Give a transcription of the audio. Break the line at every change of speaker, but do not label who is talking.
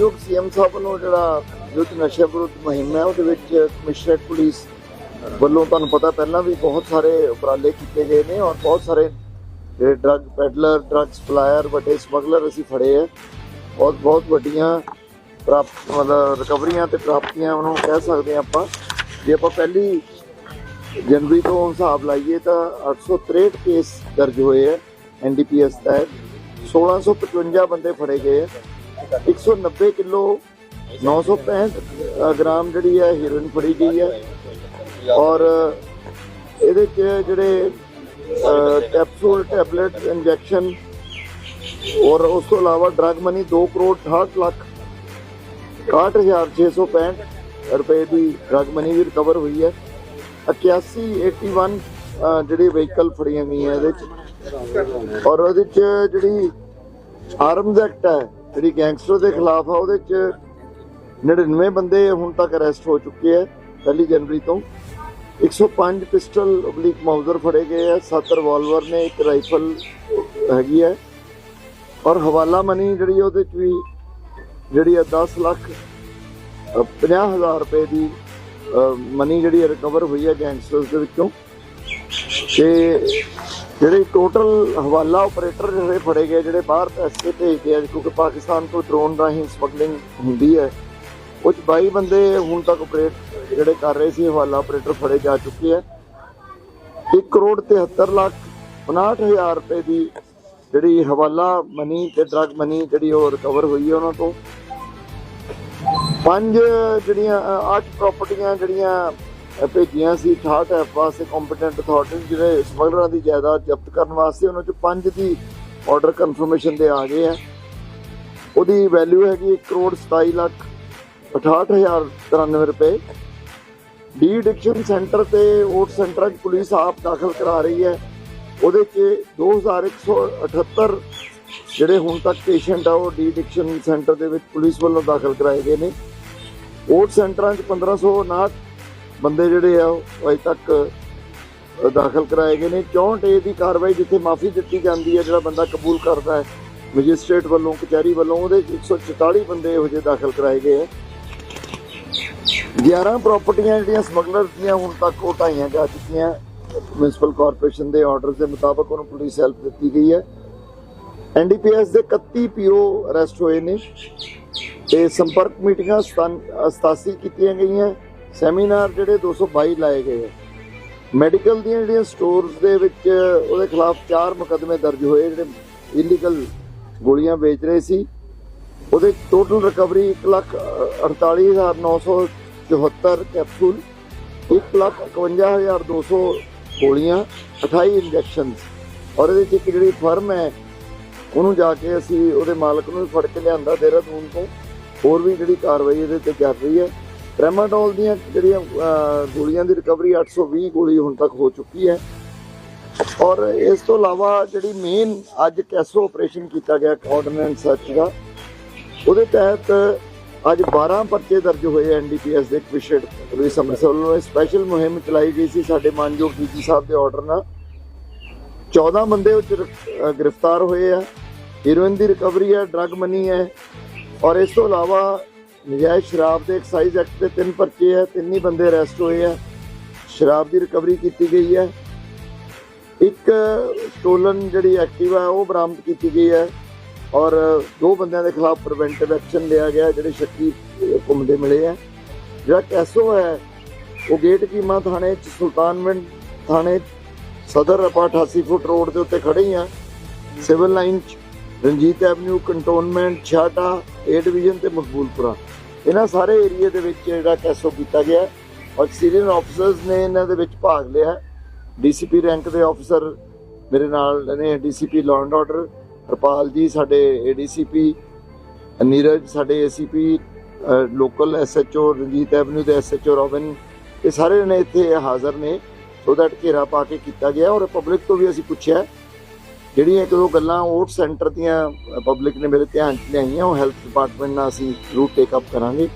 CM ਸਾਹਿਬ ਵੱਲੋਂ ਜਿਹੜਾ ਯੁੱਧ ਨਸ਼ਾ ਵਿਰੁੱਧ ਮੁਹਿੰਮ ਹੈ, ਉਹਦੇ ਵਿੱਚ ਕਮਿਸ਼ਨਰੇਟ ਪੁਲਿਸ ਵੱਲੋਂ ਤੁਹਾਨੂੰ ਪਤਾ ਪਹਿਲਾਂ ਵੀ ਬਹੁਤ ਸਾਰੇ ਉਪਰਾਲੇ ਕੀਤੇ ਗਏ ਨੇ ਔਰ ਬਹੁਤ ਸਾਰੇ, ਜਿਹੜੇ ਡਰੱਗ ਪੈਡਲਰ ਡਰੱਗ ਸਪਲਾਇਰ ਵੱਡੇ ਸਮਗਲਰ ਅਸੀਂ ਫੜੇ ਹੈ ਬਹੁਤ ਬਹੁਤ ਵੱਡੀਆਂ ਪ੍ਰਾਪਤ ਮਤਲਬ ਰਿਕਵਰੀਆਂ ਤੇ ਪ੍ਰਾਪਤੀਆਂ ਉਹਨੂੰ ਕਹਿ ਸਕਦੇ ਹਾਂ ਆਪਾਂ। ਜੇ ਆਪਾਂ ਪਹਿਲੀ ਜਨਵਰੀ ਤੋਂ ਹਿਸਾਬ ਲਾਈਏ ਤਾਂ 863 ਕੇਸ ਦਰਜ ਹੋਏ ਹੈ ਐਨਡੀਪੀਐਸ ਤਹਿਤ। 1655 ਬੰਦੇ ਫੜੇ ਗਏ ਹੈ 190 ਕਿਲੋ 965 ਅ, ਗ੍ਰਾਮ ਜਿਹੜੀ ਹੈ ਹੀਰੋਇਨ ਫੜੀ ਗਈ ਹੈ। ਔਰ ਇਹਦੇ ਚ ਜਿਹੜੇ ਕੈਪਸੂਲ ਟੈਬਲੇਟ ਇੰਜੈਕਸ਼ਨ ਔਰ ਉਸ ਤੋਂ ਇਲਾਵਾ ਡਰਗ ਮਨੀ 2 ਕਰੋੜ 68 ਲੱਖ 61665 ਰੁਪਏ ਦੀ ਡਰਗ ਮਨੀ ਵੀ ਰਿਕਵਰ ਹੋਈ ਹੈ। 81 81 ਅ, ਜਿਹੜੀ ਵਹੀਕਲ ਫੜੀਆਂ ਗਈਆਂ ਇਹਦੇ ਚ। ਔਰ ਉਹਦੇ ਚ ਜਿਹੜੀ ਆਰਮਜ਼ ਐਕਟ ਹੈ ਜਿਹੜੀ ਗੈਂਗਸਟਰ ਦੇ ਖਿਲਾਫ ਆ, ਉਹਦੇ ਚ 99 ਬੰਦੇ ਹੁਣ ਤੱਕ ਅਰੈਸਟ ਹੋ ਚੁੱਕੇ ਆ ਪਹਿਲੀ ਜਨਵਰੀ ਤੋਂ। 105 ਪਿਸਟਲ ਓਬਲਿਕ ਮਾਊਜ਼ਰ ਫੜੇ ਗਏ ਆ 7 ਰਿਵਾਲਵਰ ਨੇ, ਇੱਕ ਰਾਈਫਲ ਹੈਗੀ ਹੈ ਔਰ ਹਵਾਲਾ ਮਨੀ ਜਿਹੜੀ ਉਹਦੇ ਚ ਵੀ ਜਿਹੜੀ ਆ 10 ਲੱਖ 50000 ਰੁਪਏ ਦੀ ਮਨੀ ਜਿਹੜੀ ਰਿਕਵਰ ਹੋਈ ਹੈ ਗੈਂਗਸਟਰਸ ਦੇ ਵਿੱਚੋਂ। ਤੇ ਜਿਹੜੇ ਟੋਟਲ ਹਵਾਲਾ ਆਪਰੇਟਰ ਜਿਹੜੇ ਫੜੇ ਗਏ ਜਿਹੜੇ ਬਾਹਰ ਪੈਸੇ ਭੇਜਦੇ ਆ ਕਿਉਂਕਿ ਪਾਕਿਸਤਾਨ ਤੋਂ ਡਰੋਨ ਰਾਹੀਂ ਸਮਗਲਿੰਗ ਹੁੰਦੀ ਹੈ ਉਹ 'ਚ 22 ਬੰਦੇ ਹੁਣ ਤੱਕ ਆਪਰੇਟ ਜਿਹੜੇ ਕਰ ਰਹੇ ਸੀ ਹਵਾਲਾ ਆਪਰੇਟਰ ਫੜੇ ਜਾ ਚੁੱਕੇ ਆ। 1 ਕਰੋੜ 73 ਲੱਖ 59000 ਰੁਪਏ ਦੀ ਜਿਹੜੀ ਹਵਾਲਾ ਮਨੀ ਤੇ ਡਰਗ ਮਨੀ ਜਿਹੜੀ ਉਹ ਰਿਕਵਰ ਹੋਈ ਹੈ ਉਹਨਾਂ ਤੋਂ। ਪੰਜ ਜਿਹੜੀਆਂ ਅ, ਅੱਠ ਪ੍ਰਾਪਰਟੀਆਂ ਜਿਹੜੀਆਂ ਭੇਜੀਆਂ ਸੀ 68 ਐਫ ਵਾਸਤੇ ਕੰਪੀਟੈਂਟ ਅਥਾਰਟੀਜ਼ ਜਿਹੜੇ ਸਮਗਲਰਾਂ ਦੀ ਜਾਇਦਾਦ ਜ਼ਬਤ ਕਰਨ ਵਾਸਤੇ ਉਹਨਾਂ 'ਚ ਪੰਜ ਦੀ ਆਰਡਰ ਕਨਫਰਮੇਸ਼ਨ ਦੇ ਆ ਗਏ ਆ। ਉਹਦੀ ਵੈਲਿਊ ਹੈਗੀ 1 ਕਰੋੜ 27 ਲੱਖ 68093 ਰੁਪਏ। ਡੀ ਐਡਿਕਸ਼ਨ ਸੈਂਟਰ ਤੇ ਓਟ ਸੈਂਟਰਾਂ 'ਚ ਪੁਲਿਸ ਆਪ ਦਾਖਲ ਕਰਾ ਰਹੀ ਹੈ। ਉਹਦੇ 'ਚ 2178 ਜਿਹੜੇ ਹੁਣ ਤੱਕ ਪੇਸ਼ੈਂਟ ਆ, ਉਹ ਡੀ ਐਡਿਕਸ਼ਨ ਸੈਂਟਰ ਦੇ ਵਿੱਚ ਪੁਲਿਸ ਵੱਲੋਂ ਦਾਖਲ ਕਰਾਏ ਗਏ ਨੇ। ਓਟ ਸੈਂਟਰਾਂ 'ਚ 1559 ਬੰਦੇ ਜਿਹੜੇ ਆ, ਉਹ ਅਜੇ ਤੱਕ ਦਾਖਲ ਕਰਾਏ ਗਏ ਨੇ। 64 ਏ ਦੀ ਕਾਰਵਾਈ ਜਿੱਥੇ ਮਾਫੀ ਦਿੱਤੀ ਜਾਂਦੀ ਹੈ, ਜਿਹੜਾ ਬੰਦਾ ਕਬੂਲ ਕਰਦਾ ਹੈ, ਮੈਜਿਸਟ੍ਰੇਟ ਵੱਲੋਂ, ਕਚਹਿਰੀ ਵੱਲੋਂ, ਉਹਦੇ 'ਚ 144 ਬੰਦੇ ਇਹੋ ਜਿਹੇ ਦਾਖਲ ਕਰਾਏ ਗਏ ਹੈ 11 ਪ੍ਰਾਪਰਟੀਆਂ ਜਿਹੜੀਆਂ ਸਮਗਲਰ ਦੀਆਂ ਹੁਣ ਤੱਕ ਉਹ ਢਾਈਆਂ ਜਾ ਚੁੱਕੀਆਂ। ਮਿਊਨਿਸਪਲ ਕਾਰਪੋਰੇਸ਼ਨ ਦੇ ਆਰਡਰ ਦੇ ਮੁਤਾਬਕ ਉਹਨੂੰ ਪੁਲਿਸ ਹੈਲਪ ਦਿੱਤੀ ਗਈ ਹੈ। ਐਨਡੀਪੀਐਸ ਦੇ 31 ਪੀਓ ਅਰੈਸਟ ਹੋਏ ਨੇ। ਤੇ ਸੰਪਰਕ ਮੀਟਿੰਗਾਂ 87 ਕੀਤੀਆਂ ਗਈਆਂ। ਸੈਮੀਨਾਰ ਜਿਹੜੇ 222 ਲਾਏ ਗਏ ਮੈਡੀਕਲ ਦੀਆਂ ਜਿਹੜੀਆਂ ਸਟੋਰਸ ਦੇ ਵਿੱਚ ਉਹਦੇ ਖਿਲਾਫ ਚਾਰ ਮੁਕੱਦਮੇ ਦਰਜ ਹੋਏ, ਜਿਹੜੇ ਇਲੀਗਲ ਗੋਲੀਆਂ ਵੇਚ ਰਹੇ ਸੀ। ਉਹਦੇ ਟੋਟਲ ਰਿਕਵਰੀ 148974 ਕੈਪਸੂਲ 151200 ਗੋਲੀਆਂ 28 ਇੰਜੈਕਸ਼ਨਸ ਔਰ ਇਹਦੇ ਚ ਇੱਕ ਜਿਹੜੀ ਫਰਮ ਹੈ, ਉਹਨੂੰ ਜਾ ਕੇ ਅਸੀਂ ਉਹਦੇ ਮਾਲਕ ਨੂੰ ਵੀ ਫੜ ਕੇ ਲਿਆਂਦਾ ਦੇਹਰਾਦੂਨ ਤੋਂ। ਹੋਰ ਵੀ ਜਿਹੜੀ ਕਾਰਵਾਈ ਇਹਦੇ ਤੇ ਚੱਲ ਰਹੀ ਹੈ। ਟ੍ਰੈਮਾਡੋਲ ਦੀਆਂ ਜਿਹੜੀਆਂ ਗੋਲੀਆਂ ਦੀ ਰਿਕਵਰੀ 820 ਗੋਲੀ ਹੁਣ ਤੱਕ ਹੋ ਚੁੱਕੀ ਹੈ। ਔਰ ਇਸ ਤੋਂ ਇਲਾਵਾ ਜਿਹੜੀ ਮੇਨ ਅੱਜ ਕੈਸੋ ਆਪਰੇਸ਼ਨ ਕੀਤਾ ਗਿਆ ਆਰਡੀਨੈਂਸ ਸਰਚ ਦਾ, ਉਹਦੇ ਤਹਿਤ ਅੱਜ 12 ਪਰਚੇ ਦਰਜ ਹੋਏ ਐਨਡੀਪੀਐਸ ਦੇ ਕਮਿਸ਼ਨਡ ਪੁਲਿਸ ਅੰਮ੍ਰਿਤਸਰ ਵੱਲੋਂ। ਸਪੈਸ਼ਲ ਮੁਹਿੰਮ ਚਲਾਈ ਗਈ ਸੀ ਸਾਡੇ ਮਾਨਯੋਗ ਡੀਜੀ ਸਾਹਿਬ ਦੇ ਆਰਡਰ ਨਾਲ। 14 ਬੰਦੇ ਉਹ ਗ੍ਰਿਫਤਾਰ ਹੋਏ ਆ। ਹੀਰੋਇਨ ਦੀ ਰਿਕਵਰੀ ਹੈ ਡਰੱਗ ਮਨੀ ਹੈ। ਔਰ ਇਸ ਤੋਂ ਇਲਾਵਾ ਨਜਾਇਜ਼ ਸ਼ਰਾਬ ਦੇ ਐਕਸਾਈਜ਼ ਐਕਟ ਦੇ ਤਿੰਨ ਪਰਚੇ ਹੈ ਤਿੰਨ ਹੀ ਬੰਦੇ ਅਰੈਸਟ ਹੋਏ ਆ। ਸ਼ਰਾਬ ਦੀ ਰਿਕਵਰੀ ਕੀਤੀ ਗਈ ਹੈ ਇੱਕ ਸਟੋਲਨ ਜਿਹੜੀ ਐਕਟਿਵਾ ਹੈ ਉਹ ਬਰਾਮਦ ਕੀਤੀ ਗਈ ਹੈ ਔਰ ਦੋ ਬੰਦਿਆਂ ਦੇ ਖਿਲਾਫ ਪ੍ਰੀਵੈਂਟਿਵ ਐਕਸ਼ਨ ਲਿਆ ਗਿਆ, ਜਿਹੜੇ ਸ਼ੱਕੀ ਘੁੰਮਦੇ ਮਿਲੇ ਆ। ਜਿਹੜਾ ਕੈਸੋ ਹੈ, ਉਹ ਗੇਟ ਕੀਮਾ ਥਾਣੇ ਚ, ਸੁਲਤਾਨਵਿੰਡ ਥਾਣੇ ਸਦਰ ਆਪਾਂ 88 ਫੁੱਟ ਰੋਡ ਦੇ ਉੱਤੇ ਖੜੇ ਹੀ ਆ। ਸਿਵਲ ਲਾਈਨ ਚ, Ranjit avenue, cantonment, Chheharta A division ਤੇ ਮਕਬੂਲਪੁਰਾ। ਇਹਨਾਂ ਸਾਰੇ ਏਰੀਆ ਦੇ ਵਿੱਚ ਜਿਹੜਾ ਕੈਸੋ ਕੀਤਾ ਗਿਆ ਹੈ ਔਰ ਸੀਨੀਅਰ ਆਫੀਸਰਸ ਨੇ ਇਹਨਾਂ ਦੇ ਵਿੱਚ ਭਾਗ ਲਿਆ ਡੀਸੀਪੀ ਰੈਂਕ ਦੇ ਆਫੀਸਰ ਮੇਰੇ ਨਾਲ ਨੇ DCP law and order Harpal ji ਸਾਡੇ ਏਡੀਸੀਪੀ ਨੀਰਜ ਸਾਡੇ ACP local SHO Ranjit avenue ਦੇ ਐਸਐਚਓ ਰੋਬਿਨ, ਇਹ ਸਾਰੇ ਨੇ ਇੱਥੇ ਹਾਜ਼ਰ ਨੇ। ਸੋ ਦੈਟ ਘੇਰਾ ਪਾ ਕੇ ਕੀਤਾ ਗਿਆ ਔਰ ਪਬਲਿਕ ਤੋਂ ਵੀ ਅਸੀਂ ਪੁੱਛਿਆ ਜਿਹੜੀਆਂ ਇੱਕ ਦੋ ਗੱਲਾਂ ਓਟ ਸੈਂਟਰ ਦੀਆਂ ਪਬਲਿਕ ਨੇ ਮੇਰੇ ਧਿਆਨ 'ਚ ਲਿਆਈਆਂ, ਉਹ ਹੈਲਥ ਡਿਪਾਰਟਮੈਂਟ ਨਾਲ ਅਸੀਂ ਜ਼ਰੂਰ ਟੇਕ ਅਪ ਕਰਾਂਗੇ।